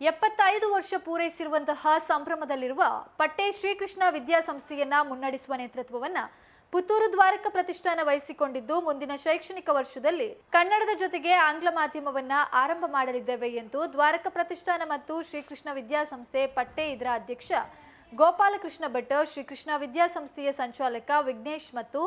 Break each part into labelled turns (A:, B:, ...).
A: ಎಪ್ಪತ್ತೈದು ವರ್ಷ ಪೂರೈಸಿರುವಂತಹ ಸಂಭ್ರಮದಲ್ಲಿರುವ ಪಟ್ಟೆ ಶ್ರೀಕೃಷ್ಣ ವಿದ್ಯಾಸಂಸ್ಥೆಯನ್ನ ಮುನ್ನಡೆಸುವ ನೇತೃತ್ವವನ್ನ ಪುತ್ತೂರು ದ್ವಾರಕ ಪ್ರತಿಷ್ಠಾನ ವಹಿಸಿಕೊಂಡಿದ್ದು ಮುಂದಿನ ಶೈಕ್ಷಣಿಕ ವರ್ಷದಲ್ಲಿ ಕನ್ನಡದ ಜೊತೆಗೆ ಆಂಗ್ಲ ಮಾಧ್ಯಮವನ್ನ ಆರಂಭ ಮಾಡಲಿದ್ದೇವೆ ಎಂದು ದ್ವಾರಕ ಪ್ರತಿಷ್ಠಾನ ಮತ್ತು ಶ್ರೀಕೃಷ್ಣ ವಿದ್ಯಾಸಂಸ್ಥೆ ಪಟ್ಟೆ ಇದರ ಅಧ್ಯಕ್ಷ ಗೋಪಾಲಕೃಷ್ಣ ಭಟ್, ಶ್ರೀಕೃಷ್ಣ ವಿದ್ಯಾಸಂಸ್ಥೆಯ ಸಂಚಾಲಕ ವಿಘ್ನೇಶ್ ಮತ್ತು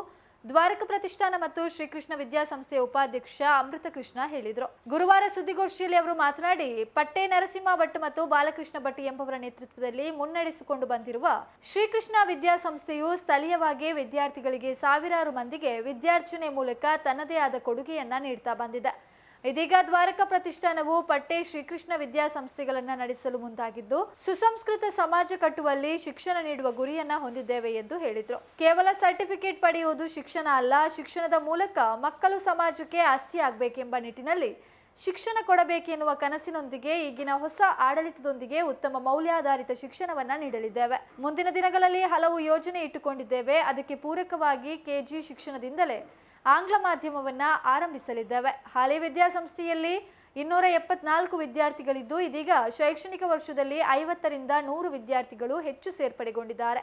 A: ದ್ವಾರಕ ಪ್ರತಿಷ್ಠಾನ ಮತ್ತು ಶ್ರೀಕೃಷ್ಣ ವಿದ್ಯಾಸಂಸ್ಥೆಯ ಉಪಾಧ್ಯಕ್ಷ ಅಮೃತ ಕೃಷ್ಣ ಹೇಳಿದರು. ಗುರುವಾರ ಸುದ್ದಿಗೋಷ್ಠಿಯಲ್ಲಿ ಅವರು ಮಾತನಾಡಿ, ಪಟ್ಟೆ ನರಸಿಂಹ ಭಟ್ ಮತ್ತು ಬಾಲಕೃಷ್ಣ ಭಟ್ ಎಂಬವರ ನೇತೃತ್ವದಲ್ಲಿ ಮುನ್ನಡೆಸಿಕೊಂಡು ಬಂದಿರುವ ಶ್ರೀಕೃಷ್ಣ ವಿದ್ಯಾಸಂಸ್ಥೆಯು ಸ್ಥಳೀಯವಾಗಿ ವಿದ್ಯಾರ್ಥಿಗಳಿಗೆ ಸಾವಿರಾರು ಮಂದಿಗೆ ವಿದ್ಯಾರ್ಜನೆ ಮೂಲಕ ತನ್ನದೇ ಆದ ಕೊಡುಗೆಯನ್ನ ನೀಡ್ತಾ ಬಂದಿದೆ. ಇದೀಗ ದ್ವಾರಕ ಪ್ರತಿಷ್ಠಾನವು ಪಟ್ಟೆ ಶ್ರೀಕೃಷ್ಣ ವಿದ್ಯಾಸಂಸ್ಥೆಗಳನ್ನ ನಡೆಸಲು ಮುಂದಾಗಿದ್ದು, ಸುಸಂಸ್ಕೃತ ಸಮಾಜ ಕಟ್ಟುವಲ್ಲಿ ಶಿಕ್ಷಣ ನೀಡುವ ಗುರಿಯನ್ನ ಹೊಂದಿದ್ದೇವೆ ಎಂದು ಹೇಳಿದ್ರು. ಕೇವಲ ಸರ್ಟಿಫಿಕೇಟ್ ಪಡೆಯುವುದು ಶಿಕ್ಷಣ ಅಲ್ಲ, ಶಿಕ್ಷಣದ ಮೂಲಕ ಮಕ್ಕಳು ಸಮಾಜಕ್ಕೆ ಆಸ್ತಿ ಆಗ್ಬೇಕೆಂಬ ನಿಟ್ಟಿನಲ್ಲಿ ಶಿಕ್ಷಣ ಕೊಡಬೇಕೆನ್ನುವ ಕನಸಿನೊಂದಿಗೆ ಈಗಿನ ಹೊಸ ಆಡಳಿತದೊಂದಿಗೆ ಉತ್ತಮ ಮೌಲ್ಯಾಧಾರಿತ ಶಿಕ್ಷಣವನ್ನ ನೀಡಲಿದ್ದೇವೆ. ಮುಂದಿನ ದಿನಗಳಲ್ಲಿ ಹಲವು ಯೋಜನೆ ಇಟ್ಟುಕೊಂಡಿದ್ದೇವೆ. ಅದಕ್ಕೆ ಪೂರಕವಾಗಿ ಕೆಜಿ ಶಿಕ್ಷಣದಿಂದಲೇ ಆಂಗ್ಲ ಮಾಧ್ಯಮವನ್ನ ಆರಂಭಿಸಲಿದ್ದೇವೆ. ಹಾಲಿ ವಿದ್ಯಾಸಂಸ್ಥೆಯಲ್ಲಿ ಇನ್ನೂರ ಎಪ್ಪತ್ನಾಲ್ಕು ವಿದ್ಯಾರ್ಥಿಗಳಿದ್ದು, ಇದೀಗ ಶೈಕ್ಷಣಿಕ ವರ್ಷದಲ್ಲಿ ಐವತ್ತರಿಂದ ನೂರು ವಿದ್ಯಾರ್ಥಿಗಳು ಹೆಚ್ಚು ಸೇರ್ಪಡೆಗೊಂಡಿದ್ದಾರೆ.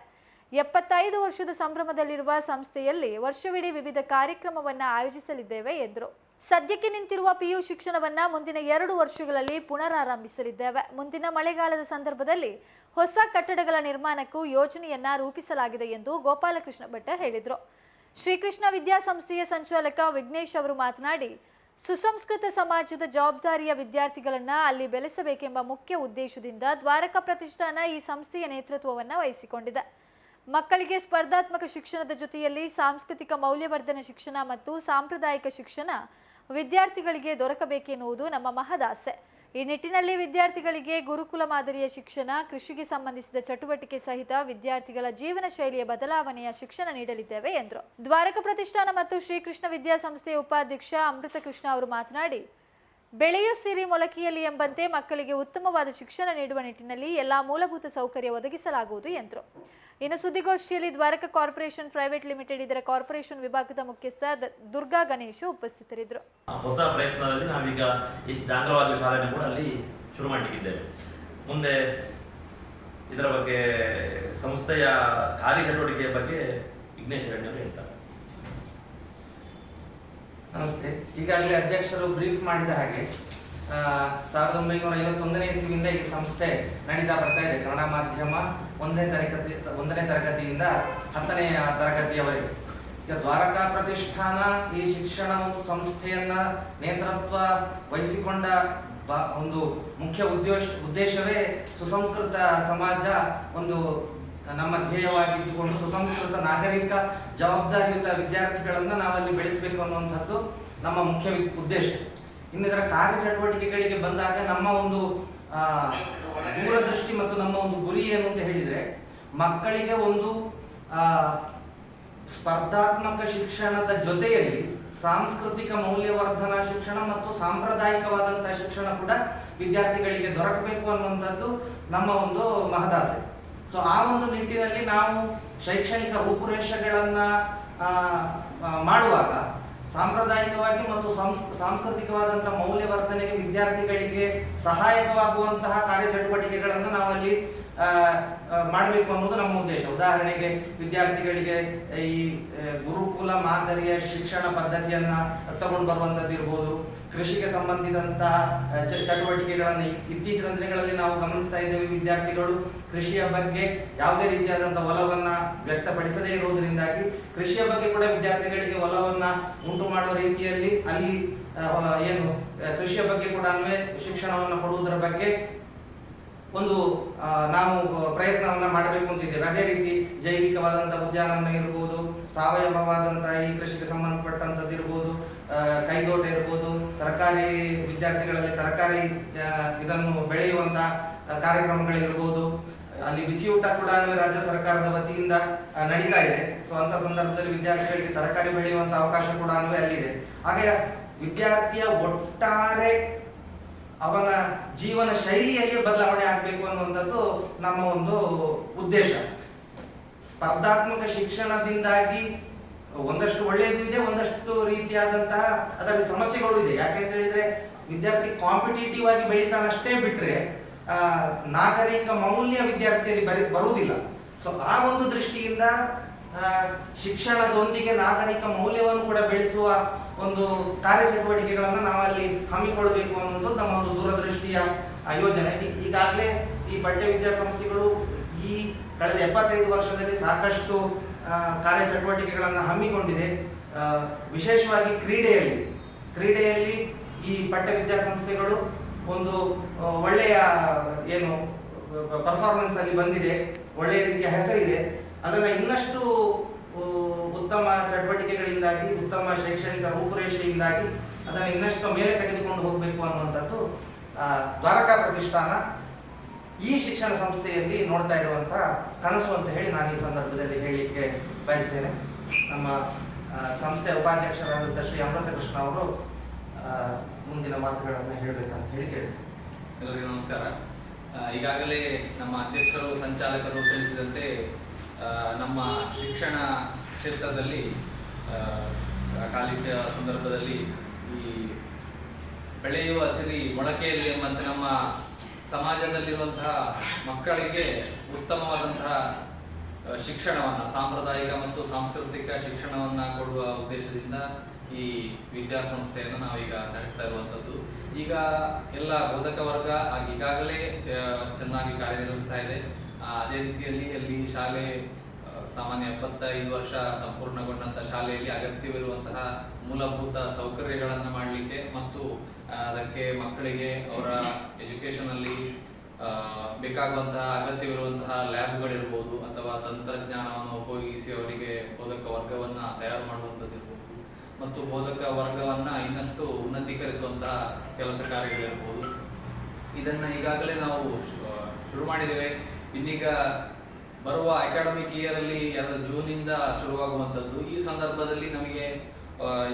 A: ಎಪ್ಪತ್ತೈದು ವರ್ಷದ ಸಂಭ್ರಮದಲ್ಲಿರುವ ಸಂಸ್ಥೆಯಲ್ಲಿ ವರ್ಷವಿಡೀ ವಿವಿಧ ಕಾರ್ಯಕ್ರಮವನ್ನ ಆಯೋಜಿಸಲಿದ್ದೇವೆ ಎಂದರು. ಸದ್ಯಕ್ಕೆ ನಿಂತಿರುವ ಪಿಯು ಶಿಕ್ಷಣವನ್ನ ಮುಂದಿನ ಎರಡು ವರ್ಷಗಳಲ್ಲಿ ಪುನರಾರಂಭಿಸಲಿದ್ದೇವೆ. ಮುಂದಿನ ಮಳೆಗಾಲದ ಸಂದರ್ಭದಲ್ಲಿ ಹೊಸ ಕಟ್ಟಡಗಳ ನಿರ್ಮಾಣಕ್ಕೂ ಯೋಜನೆಯನ್ನ ರೂಪಿಸಲಾಗಿದೆ ಎಂದು ಗೋಪಾಲಕೃಷ್ಣ ಭಟ್ಟ ಹೇಳಿದರು. ಶ್ರೀಕೃಷ್ಣ ವಿದ್ಯಾಸಂಸ್ಥೆಯ ಸಂಚಾಲಕ ವಿಘ್ನೇಶ್ ಅವರು ಮಾತನಾಡಿ, ಸುಸಂಸ್ಕೃತ ಸಮಾಜದ ಜವಾಬ್ದಾರಿಯ ವಿದ್ಯಾರ್ಥಿಗಳನ್ನ ಅಲ್ಲಿ ಬೆಳೆಸಬೇಕೆಂಬ ಮುಖ್ಯ ಉದ್ದೇಶದಿಂದ ದ್ವಾರಕ ಪ್ರತಿಷ್ಠಾನ ಈ ಸಂಸ್ಥೆಯ ನೇತೃತ್ವವನ್ನು ವಹಿಸಿಕೊಂಡಿದೆ. ಮಕ್ಕಳಿಗೆ ಸ್ಪರ್ಧಾತ್ಮಕ ಶಿಕ್ಷಣದ ಜೊತೆಯಲ್ಲಿ ಸಾಂಸ್ಕೃತಿಕ ಮೌಲ್ಯವರ್ಧನ ಶಿಕ್ಷಣ ಮತ್ತು ಸಾಂಪ್ರದಾಯಿಕ ಶಿಕ್ಷಣ ವಿದ್ಯಾರ್ಥಿಗಳಿಗೆ ದೊರಕಬೇಕೆನ್ನುವುದು ನಮ್ಮ ಮಹದಾಸೆ. ಈ ನಿಟ್ಟಿನಲ್ಲಿ ವಿದ್ಯಾರ್ಥಿಗಳಿಗೆ ಗುರುಕುಲ ಮಾದರಿಯ ಶಿಕ್ಷಣ, ಕೃಷಿಗೆ ಸಂಬಂಧಿಸಿದ ಚಟುವಟಿಕೆ ಸಹಿತ ವಿದ್ಯಾರ್ಥಿಗಳ ಜೀವನ ಶೈಲಿಯ ಬದಲಾವಣೆಯ ಶಿಕ್ಷಣ ನೀಡಲಿದ್ದೇವೆ ಎಂದರು. ದ್ವಾರಕ ಪ್ರತಿಷ್ಠಾನ ಮತ್ತು ಶ್ರೀಕೃಷ್ಣ ವಿದ್ಯಾಸಂಸ್ಥೆಯ ಉಪಾಧ್ಯಕ್ಷ ಅಮೃತ ಕೃಷ್ಣ ಅವರು ಮಾತನಾಡಿ, ಬೆಳೆಯು ಸಿರಿ ಮೊಳಕೆಯಲ್ಲಿ ಎಂಬಂತೆ ಮಕ್ಕಳಿಗೆ ಉತ್ತಮವಾದ ಶಿಕ್ಷಣ ನೀಡುವ ನಿಟ್ಟಿನಲ್ಲಿ ಎಲ್ಲಾ ಮೂಲಭೂತ ಸೌಕರ್ಯ ಒದಗಿಸಲಾಗುವುದು ಎಂದರು. ಇನ್ನು ಸುದ್ದಿಗೋಷ್ಠಿಯಲ್ಲಿ ದ್ವಾರಕ ಕಾರ್ಪೊರೇಷನ್ ಪ್ರೈವೇಟ್ ಲಿಮಿಟೆಡ್ ಇದರ ಕಾರ್ಪೊರೇಷನ್ ವಿಭಾಗದ ಮುಖ್ಯಸ್ಥ ದುರ್ಗಾ ಗಣೇಶ್ ಉಪಸ್ಥಿತರಿದ್ದರು.
B: ಹೊಸ ಪ್ರಯತ್ನದಲ್ಲಿ ನಾವೀಗ ಈ ಆಂಗ್ಲವಾದ ಶಾಲೆಯನ್ನು ಕೂಡ ಅಲ್ಲಿ ಶುರು ಮಾಡಿದ್ದೇವೆ ಮುಂದೆ ಇದರ ಬಗ್ಗೆ ಸಂಸ್ಥೆಯ ಕಾರ್ಯಚಟುವಟಿಕೆಯ ಬಗ್ಗೆ ವಿಘ್ನೇಶ್ ರೆಡ್ಡಿ ಅವರು ಹೇಳ್ತಾರೆ.
C: ನಮಸ್ತೆ. ಈಗಾಗಲೇ ಅಧ್ಯಕ್ಷರು ಬ್ರೀಫ್ ಮಾಡಿದ ಹಾಗೆ ಆ, ಸಾವಿರದ ಒಂಬೈನೂರ ಐವತ್ತೊಂದನೇ ಇಸ್ವಿಯಿಂದ ಈ ಸಂಸ್ಥೆ ನಡೀತಾ ಬರ್ತಾ ಇದೆ. ಕನ್ನಡ ಮಾಧ್ಯಮ ಒಂದನೇ ತರಗತಿ ಒಂದನೇ ತರಗತಿಯಿಂದ ಹತ್ತನೇ ತರಗತಿಯವರೆಗೆ. ಈಗ ದ್ವಾರಕಾ ಪ್ರತಿಷ್ಠಾನ ಈ ಶಿಕ್ಷಣ ಸಂಸ್ಥೆಯನ್ನ ನೇತೃತ್ವ ವಹಿಸಿಕೊಂಡ ಒಂದು ಮುಖ್ಯ ಉದ್ದೇಶ ಉದ್ದೇಶವೇ ಸುಸಂಸ್ಕೃತ ಸಮಾಜ ಒಂದು ನಮ್ಮ ಧ್ಯೇಯವಾಗಿದ್ದುಕೊಂಡು ಸುಸಂಸ್ಕೃತ ನಾಗರಿಕ ಜವಾಬ್ದಾರಿಯುತ ವಿದ್ಯಾರ್ಥಿಗಳನ್ನು ನಾವಲ್ಲಿ ಬೆಳೆಸಬೇಕು ಅನ್ನುವಂಥದ್ದು ನಮ್ಮ ಮುಖ್ಯ ಉದ್ದೇಶ. ಇನ್ನಿತರ ಇದರ ಕಾರ್ಯಚಟುವಟಿಕೆಗಳಿಗೆ ಬಂದಾಗ ನಮ್ಮ ಒಂದು ದೂರದೃಷ್ಟಿ ಮತ್ತು ನಮ್ಮ ಒಂದು ಗುರಿ ಏನು ಅಂತ ಹೇಳಿದ್ರೆ, ಮಕ್ಕಳಿಗೆ ಒಂದು ಸ್ಪರ್ಧಾತ್ಮಕ ಶಿಕ್ಷಣದ ಜೊತೆಯಲ್ಲಿ ಸಾಂಸ್ಕೃತಿಕ ಮೌಲ್ಯವರ್ಧನಾ ಶಿಕ್ಷಣ ಮತ್ತು ಸಾಂಪ್ರದಾಯಿಕವಾದಂತಹ ಶಿಕ್ಷಣ ಕೂಡ ವಿದ್ಯಾರ್ಥಿಗಳಿಗೆ ದೊರಕಬೇಕು ಅನ್ನುವಂಥದ್ದು ನಮ್ಮ ಒಂದು ಮಹದಾಸೆ. ಸೊ ಆ ಒಂದು ನಿಟ್ಟಿನಲ್ಲಿ ನಾವು ಶೈಕ್ಷಣಿಕ ರೂಪುರೇಷೆಗಳನ್ನ ಮಾಡುವಾಗ ಸಾಂಪ್ರದಾಯಿಕವಾಗಿ ಮತ್ತು ಸಾಂಸ್- ಸಾಂಸ್ಕೃತಿಕವಾದಂಥ ಮೌಲ್ಯವರ್ಧನೆಗೆ ವಿದ್ಯಾರ್ಥಿಗಳಿಗೆ ಸಹಾಯಕವಾಗುವಂತಹ ಕಾರ್ಯಚಟುವಟಿಕೆಗಳನ್ನು ನಾವಲ್ಲಿ ಮಾಡಬೇಕು ಅನ್ನೋದು ನಮ್ಮ ಉದ್ದೇಶ. ಉದಾಹರಣೆಗೆ ವಿದ್ಯಾರ್ಥಿಗಳಿಗೆ ಈ ಗುರುಕುಲ ಮಾದರಿಯ ಶಿಕ್ಷಣ ಪದ್ಧತಿಯನ್ನ ತಗೊಂಡು ಬರುವಂತದ್ದು ಇರ್ಬೋದು. ಕೃಷಿಗೆ ಸಂಬಂಧಿಸಿದಂತಹ ಚಟುವಟಿಕೆಗಳನ್ನು ಇತ್ತೀಚಿನ ದಿನಗಳಲ್ಲಿ ನಾವು ಗಮನಿಸ್ತಾ ಇದ್ದೇವೆ ವಿದ್ಯಾರ್ಥಿಗಳು. ಕೃಷಿಯ ಬಗ್ಗೆ ಯಾವುದೇ ರೀತಿಯಾದಂತಹ ಒಲವನ್ನ ವ್ಯಕ್ತಪಡಿಸದೇ ಇರುವುದರಿಂದಾಗಿ ಕೃಷಿಯ ಬಗ್ಗೆ ಕೂಡ ವಿದ್ಯಾರ್ಥಿಗಳಿಗೆ ಒಲವನ್ನ ಉಂಟು ಮಾಡುವ ರೀತಿಯಲ್ಲಿ ಅಲ್ಲಿ ಏನು ಕೃಷಿಯ ಬಗ್ಗೆ ಕೂಡ ಶಿಕ್ಷಣವನ್ನು ಕೊಡುವುದರ ಬಗ್ಗೆ ಒಂದು ನಾವು ಪ್ರಯತ್ನವನ್ನ ಮಾಡಬೇಕು ಅಂತಿದ್ದೇವೆ. ಅದೇ ರೀತಿ ಜೈವಿಕವಾದಂಥ ಉದ್ಯಾನವನ ಇರ್ಬೋದು ಸಾವಯವವಾದಂಥ ಈ ಕೃಷಿಗೆ ಸಂಬಂಧಪಟ್ಟಂಥದ್ದು ಇರ್ಬೋದು ಕೈದೋಟ ಇರ್ಬೋದು, ತರಕಾರಿ ವಿದ್ಯಾರ್ಥಿಗಳಲ್ಲಿ ತರಕಾರಿ ಇದನ್ನು ಬೆಳೆಯುವಂಥ ಕಾರ್ಯಕ್ರಮಗಳಿರ್ಬೋದು ಅಲ್ಲಿ ಬಿಸಿಯೂಟ ಕೂಡ ರಾಜ್ಯ ಸರ್ಕಾರದ ವತಿಯಿಂದ ನಡೀತಾ ಇದೆ. ಸೊ ಅಂತ ಸಂದರ್ಭದಲ್ಲಿ ವಿದ್ಯಾರ್ಥಿಗಳಿಗೆ ತರಕಾರಿ ಬೆಳೆಯುವಂಥ ಅವಕಾಶ ಕೂಡ ಅಲ್ಲಿದೆ. ಹಾಗೆ ವಿದ್ಯಾರ್ಥಿಯ ಒಟ್ಟಾರೆ ಅವನ ಜೀವನ ಶೈಲಿಯಲ್ಲಿ ಬದಲಾವಣೆ ಆಗಬೇಕು ಅನ್ನುವಂಥದ್ದು ನಮ್ಮ ಒಂದು ಉದ್ದೇಶ. ಸ್ಪರ್ಧಾತ್ಮಕ ಶಿಕ್ಷಣದಿಂದಾಗಿ ಒಂದಷ್ಟು ಒಳ್ಳೆಯದು ಇದೆ, ಒಂದಷ್ಟು ರೀತಿಯಾದಂತಹ ಅದರಲ್ಲಿ ಸಮಸ್ಯೆಗಳು ಇದೆ. ಯಾಕೆಂತ ಹೇಳಿದ್ರೆ, ವಿದ್ಯಾರ್ಥಿ ಕಾಂಪಿಟೇಟಿವ್ ಆಗಿ ಬೆಳಿತಾನಷ್ಟೇ ಬಿಟ್ರೆ ನಾಗರಿಕ ಮೌಲ್ಯ ವಿದ್ಯಾರ್ಥಿಯಲ್ಲಿ ಬರಿ, ಬರುವುದಿಲ್ಲ. ಸೊ ಆ ಒಂದು ದೃಷ್ಟಿಯಿಂದ ಶಿಕ್ಷಣದೊಂದಿಗೆ ನಾಗರಿಕ ಮೌಲ್ಯವನ್ನು ಕೂಡ ಬೆಳೆಸುವ ಒಂದು ಕಾರ್ಯಚಟುವಟಿಕೆಗಳನ್ನು ನಾವಲ್ಲಿ ಹಮ್ಮಿಕೊಳ್ಬೇಕು ಅನ್ನೋದು ನಮ್ಮ ಒಂದು ದೂರದೃಷ್ಟಿಯ ಯೋಜನೆ. ಈಗಾಗಲೇ ಈ ಪಠ್ಯ ವಿದ್ಯಾಸಂಸ್ಥೆಗಳು ಈ ಕಳೆದ ಎಪ್ಪತ್ತೈದು ವರ್ಷದಲ್ಲಿ ಸಾಕಷ್ಟು ಕಾರ್ಯಚಟುವಟಿಕೆಗಳನ್ನು ಹಮ್ಮಿಕೊಂಡಿದೆ. ವಿಶೇಷವಾಗಿ ಕ್ರೀಡೆಯಲ್ಲಿ. ಕ್ರೀಡೆಯಲ್ಲಿ ಈ ಪಠ್ಯ ವಿದ್ಯಾಸಂಸ್ಥೆಗಳು ಒಂದು ಒಳ್ಳೆಯ, ಏನು ಪರ್ಫಾರ್ಮೆನ್ಸ್ ಅಲ್ಲಿ ಬಂದಿದೆ. ಒಳ್ಳೆಯ ರೀತಿಯ ಹೆಸರಿದೆ. ಅದನ್ನ ಇನ್ನಷ್ಟು ಉತ್ತಮ ಚಟುವಟಿಕೆಗಳಿಂದಾಗಿ, ಉತ್ತಮ ಶೈಕ್ಷಣಿಕ ರೂಪುರೇಷೆಯಿಂದಾಗಿ ಅದನ್ನು ಇನ್ನಷ್ಟು ಮೇಲೆ ತೆಗೆದುಕೊಂಡು ಹೋಗಬೇಕು ಅನ್ನುವಂಥದ್ದು ದ್ವಾರಕಾ ಪ್ರತಿಷ್ಠಾನ ಈ ಶಿಕ್ಷಣ ಸಂಸ್ಥೆಯಲ್ಲಿ ನೋಡ್ತಾ ಇರುವಂತ ಕನಸು ಅಂತ ಹೇಳಿ ನಾನು ಈ ಸಂದರ್ಭದಲ್ಲಿ ಹೇಳಲಿಕ್ಕೆ ಬಯಸ್ತೇನೆ. ನಮ್ಮ ಸಂಸ್ಥೆ ಉಪಾಧ್ಯಕ್ಷರಾದಂಥ ಶ್ರೀ ಅಮೃತ ಕೃಷ್ಣ ಅವರು ಮುಂದಿನ ಮಾತುಗಳನ್ನು ಹೇಳಬೇಕಂತ ಹೇಳಿ ಕೇಳಿ
D: ಎಲ್ಲರಿಗೂ ನಮಸ್ಕಾರ. ಈಗಾಗಲೇ ನಮ್ಮ ಅಧ್ಯಕ್ಷರು, ಸಂಚಾಲಕರು ತಿಳಿಸಿದಂತೆ ನಮ್ಮ ಶಿಕ್ಷಣ ಕ್ಷೇತ್ರದಲ್ಲಿ ಕಾಲಿಟ್ಟ ಸಂದರ್ಭದಲ್ಲಿ ಈ ಬೆಳೆಯುವ ಸಿರಿ ಮೊಳಕೆಯಲ್ಲಿ ಎಂಬಂತೆ ನಮ್ಮ ಸಮಾಜದಲ್ಲಿರುವಂತಹ ಮಕ್ಕಳಿಗೆ ಉತ್ತಮವಾದಂತಹ ಶಿಕ್ಷಣವನ್ನು, ಸಾಂಪ್ರದಾಯಿಕ ಮತ್ತು ಸಾಂಸ್ಕೃತಿಕ ಶಿಕ್ಷಣವನ್ನು ಕೊಡುವ ಉದ್ದೇಶದಿಂದ ಈ ವಿದ್ಯಾಸಂಸ್ಥೆಯನ್ನು ನಾವೀಗ ನಡೆಸ್ತಾ ಇರುವಂಥದ್ದು. ಈಗ ಎಲ್ಲ ಬೋಧಕ ವರ್ಗ ಈಗಾಗಲೇ ಚೆನ್ನಾಗಿ ಕಾರ್ಯನಿರ್ವಹಿಸ್ತಾ ಇದೆ. ಅದೇ ರೀತಿಯಲ್ಲಿ ಅಲ್ಲಿ ಶಾಲೆ ಸಾಮಾನ್ಯ ಎಪ್ಪತ್ತೈದು ವರ್ಷ ಸಂಪೂರ್ಣಗೊಂಡಂತ ಶಾಲೆಯಲ್ಲಿ ಅಗತ್ಯವಿರುವಂತಹ ಮೂಲಭೂತ ಸೌಕರ್ಯಗಳನ್ನು ಮಾಡಲಿಕ್ಕೆ ಮತ್ತು ಅದಕ್ಕೆ ಮಕ್ಕಳಿಗೆ ಅವರ ಎಜುಕೇಶನ್ ಅಲ್ಲಿ ಬೇಕಾಗುವಂತಹ ಅಗತ್ಯವಿರುವಂತಹ ಲ್ಯಾಬ್ಗಳಿರ್ಬೋದು ಅಥವಾ ತಂತ್ರಜ್ಞಾನವನ್ನು ಉಪಯೋಗಿಸಿ ಅವರಿಗೆ ಬೋಧಕ ವರ್ಗವನ್ನ ತಯಾರು ಮಾಡುವಂಥದ್ದಿರ್ಬೋದು ಮತ್ತು ಬೋಧಕ ವರ್ಗವನ್ನ ಇನ್ನಷ್ಟು ಉನ್ನತೀಕರಿಸುವಂತಹ ಕೆಲಸ ಕಾರ್ಯಗಳಿರ್ಬೋದು. ಇದನ್ನ ಈಗಾಗಲೇ ನಾವು ಶುರು ಮಾಡಿದ್ದೇವೆ. ಇನ್ನೀಗ ಬರುವ ಅಕಾಡೆಮಿಕ್ ಇಯರ್ ಅಲ್ಲಿ ಎರಡು ಇಂದ ಶುರುವಾಗುವಂತದ್ದು ಈ ಸಂದರ್ಭದಲ್ಲಿ ನಮಗೆ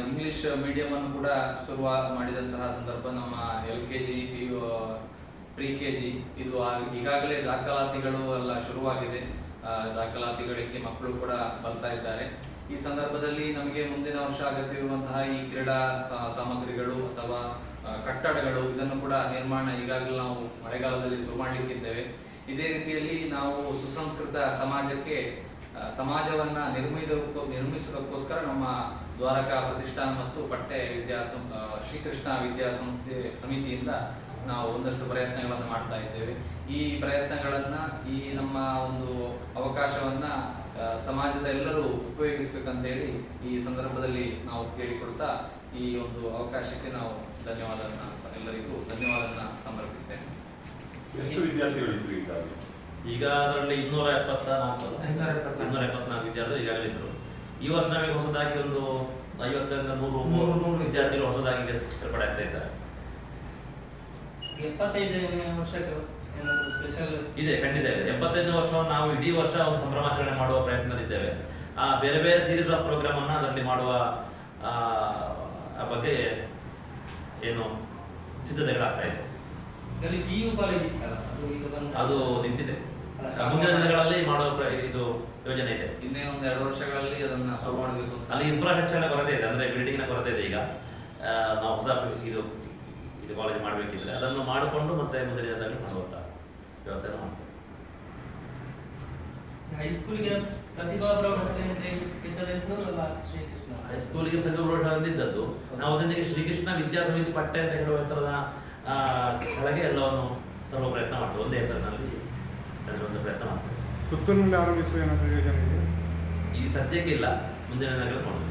D: ಇಂಗ್ಲಿಷ್ ಮೀಡಿಯಂ ಅನ್ನು ಕೂಡ ಶುರು ಮಾಡಿದಂತಹ ಸಂದರ್ಭ ನಮ್ಮ L K G P pre K G ಇದು ಈಗಾಗಲೇ ದಾಖಲಾತಿಗಳು ಎಲ್ಲ ಶುರುವಾಗಿದೆ. ದಾಖಲಾತಿಗಳಿಗೆ ಮಕ್ಕಳು ಕೂಡ ಬರ್ತಾ ಇದ್ದಾರೆ. ಈ ಸಂದರ್ಭದಲ್ಲಿ ನಮಗೆ ಮುಂದಿನ ವರ್ಷ ಅಗತ್ಯವಿರುವಂತಹ ಈ ಕ್ರೀಡಾ ಸಾಮಗ್ರಿಗಳು ಅಥವಾ ಕಟ್ಟಡಗಳು ಇದನ್ನು ಕೂಡ ನಿರ್ಮಾಣ ಈಗಾಗಲೇ ನಾವು ಮಳೆಗಾಲದಲ್ಲಿ ಶುರು ಮಾಡಲಿಕ್ಕಿದ್ದೇವೆ. ಇದೇ ರೀತಿಯಲ್ಲಿ ನಾವು ಸುಸಂಸ್ಕೃತ ಸಮಾಜಕ್ಕೆ ಸಮಾಜವನ್ನು ಸಮಾಜವನ್ನ ನಿರ್ಮಿಸೋದಕ್ಕೋಸ್ಕರ ನಮ್ಮ ದ್ವಾರಕಾ ಪ್ರತಿಷ್ಠಾನ ಮತ್ತು ಪಟ್ಟೆ ವಿದ್ಯಾಸಂ ಶ್ರೀಕೃಷ್ಣ ವಿದ್ಯಾಸಂಸ್ಥೆ ಸಮಿತಿಯಿಂದ ನಾವು ಒಂದಷ್ಟು ಪ್ರಯತ್ನಗಳನ್ನು ಮಾಡ್ತಾ ಇದ್ದೇವೆ. ಈ ಪ್ರಯತ್ನಗಳನ್ನ, ಈ ನಮ್ಮ ಒಂದು ಅವಕಾಶವನ್ನ ಸಮಾಜದ ಎಲ್ಲರೂ ಉಪಯೋಗಿಸ್ಬೇಕಂತೇಳಿ ಈ ಸಂದರ್ಭದಲ್ಲಿ ನಾವು ಕೇಳಿಕೊಡ್ತಾ ಈ ಒಂದು ಅವಕಾಶಕ್ಕೆ ನಾವು ಧನ್ಯವಾದ ಎಲ್ಲರಿಗೂ ಧನ್ಯವಾದ ಸಮರ್ಪಿಸ್ತೇನೆ.
E: ಎಷ್ಟು ವಿದ್ಯಾರ್ಥಿಗಳಿದ್ರು ಈಗ
B: ಈಗ ಅದರಲ್ಲಿ ಇನ್ನೂರ ಎಪ್ಪತ್ತ ನಾಲ್ಕು
C: ಇನ್ನೂರ ಎಪ್ಪತ್ನಾಲ್ಕು.
B: ಇನ್ನೂರ ಎಪ್ಪತ್ನಾಲ್ಕು ವಿದ್ಯಾರ್ಥಿಗಳು ಈಗಾಗಲೇ ಇದ್ರು. ಈ ವರ್ಷ ನಮಗೆ ಹೊಸದಾಗಿ ಒಂದು ಐವತ್ತರಿಂದ ನೂರು
C: ನೂರು, ನೂರು.
B: ವಿದ್ಯಾರ್ಥಿಗಳು ಹೊಸದಾಗಿ ಸೇರ್ಪಡೆ ಆಗ್ತಾ ಇದ್ದಾರೆ.
F: ಎಪ್ಪತ್ತೈದನೇ ವರ್ಷಕ್ಕೆ ಏನಾದರೂ ಸ್ಪೆಷಲ್
B: ಇದೆ ಖಂಡಿತ ಇದೆ. ಎಪ್ಪತ್ತೈದನೇ ವರ್ಷ ನಾವು ಇಡೀ ವರ್ಷ ಒಂದು ಸಂಭ್ರಮಾಚರಣೆ ಮಾಡುವ ಪ್ರಯತ್ನದಲ್ಲಿದ್ದೇವೆ ಆ ಬೇರೆ ಬೇರೆ ಸೀರೀಸ್ ಆಫ್ ಪ್ರೋಗ್ರಾಮ್ ಅನ್ನ ಅದರಲ್ಲಿ ಮಾಡುವ ಬಗ್ಗೆ ಏನು ಸಿದ್ಧತೆಗಳಾಗ್ತಾ ಇದೆ.
F: ಅಲ್ಲಿ ಪಿ ಯು ಕಾಲೇಜ್ ಇತ್ತಲ್ಲ ಅದು ಈಗ ಬಂದ
B: ಅದು ನಿಂತಿದೆ. ಮುಂದಿನ ದಿನಗಳಲ್ಲಿ ಮಾಡುವ ಪ್ರ- ಇದು ಯೋಜನೆ ಇದೆ.
D: ಇನ್ನೇ ಒಂದು ಎರಡು ವರ್ಷಗಳಲ್ಲಿ ಅದನ್ನ ಶುರು ಮಾಡಬೇಕು ಅಂತ.
B: ಅಲ್ಲಿ ಇನ್ಫ್ರಾಸ್ಟ್ರಕ್ಚರ್ನ ಕೊರತೆ ಇದೆ ಅಂದ್ರೆ ಬಿಲ್ಡಿಂಗ್ನ ಕೊರತೆ ಇದೆ ಈಗ. ಆ, ನಾವು ಹೊಸ ಇದು ಇದು ಕಾಲೇಜ್ ಮಾಡಬೇಕಿದ್ರೆ ಅದನ್ನು ಮಾಡಿಕೊಂಡು ಮತ್ತೆ ಮುಂದಿನ ದಿನದಲ್ಲಿ ಮಾಡುವಂತ ವ್ಯವಸ್ಥೆ ಮಾಡ್ತೇವೆ.
F: ಹೈಸ್ಕೂಲ್ಗೆ ಪ್ರತಿಭಾ ಪ್ರೌಢಶಾಲೆ ಅಂತ ಇದ್ದದ ಹೆಸರು ಅಲ್ಲ ಶ್ರೀಕೃಷ್ಣ?
B: ಹೈಸ್ಕೂಲಿಗೆ ಪ್ರತಿಭಾ ಬಂದಿದ್ದದ್ದು ನಾವು ಅದನ್ನ ಶ್ರೀಕೃಷ್ಣ ವಿದ್ಯಾ ಸಮಿತಿ ಪಟ್ಟೆ ಅಂತ ಹೇಳುವ ಹೆಸರದ ಆ, ಕೆಳಗೆ ಎಲ್ಲವನ್ನು ತರುವ ಪ್ರಯತ್ನ ಮಾಡ್ತೇವೆ. ಒಂದೇ ಹೆಸರಿನಲ್ಲಿ ಒಂದು ಪ್ರಯತ್ನ ಮಾಡ್ತೇವೆ.
G: ಪುತ್ತೂರಿನಲ್ಲಿ ಆರಂಭಿಸುವ ಏನಾದರೂ ಯೋಜನೆ ಇದೆ
B: ಈ ಸದ್ಯಕ್ಕೆ ಇಲ್ಲ. ಮುಂದಿನ ದಿನಗಳಲ್ಲಿ ಮಾಡ್ತೇವೆ.